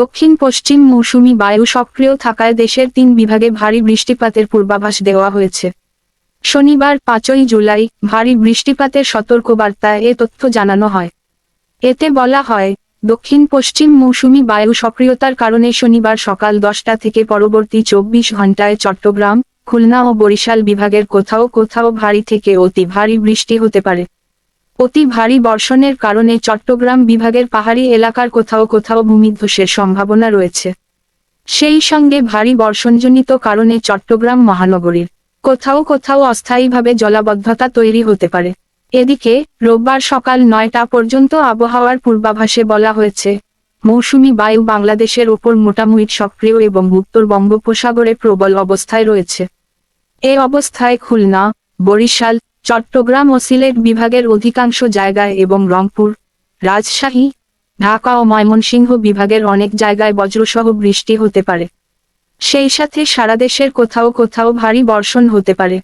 দক্ষিণ পশ্চিম মৌসুমি বায়ু সক্রিয় থাকায় দেশের তিন বিভাগে ভারী বৃষ্টিপাতের পূর্বাভাস দেওয়া হয়েছে। শনিবার পাঁচই জুলাই ভারী বৃষ্টিপাতের সতর্কবার্তায় এ তথ্য জানানো হয়। এতে বলা হয়, দক্ষিণ পশ্চিম মৌসুমি বায়ু সক্রিয়তার কারণে শনিবার সকাল দশটা থেকে পরবর্তী চব্বিশ ঘন্টায় চট্টগ্রাম, খুলনা ও বরিশাল বিভাগের কোথাও কোথাও ভারী থেকে অতি ভারী বৃষ্টি হতে পারে। অতি ভারী বর্ষণের কারণে চট্টগ্রাম বিভাগের পাহাড়ি এলাকার কোথাও কোথাও ভূমিধ্বসের সম্ভাবনা রয়েছে। সেই সঙ্গে ভারী বর্ষণজনিত কারণে চট্টগ্রাম মহানগরীর কোথাও কোথাও অস্থায়ীভাবে জলাবদ্ধতা তৈরি হতে পারে। এদিকে, রোববার সকাল নয়টা পর্যন্ত আবহাওয়ার পূর্বাভাসে বলা হয়েছে, মৌসুমি বায়ু বাংলাদেশের ওপর মোটামুটি সক্রিয় এবং উত্তর বঙ্গোপসাগরে প্রবল অবস্থায় রয়েছে। এ অবস্থায় খুলনা, বরিশাল চট্টগ্রাম ও সিলেট বিভাগের অধিকাংশ জায়গায় এবং রংপুর, রাজশাহী, ঢাকা ও ময়মনসিংহ বিভাগের অনেক জায়গায় বজ্রসহ বৃষ্টি হতে পারে। সেই সাথে সারাদেশের কোথাও কোথাও ভারী বর্ষণ হতে পারে।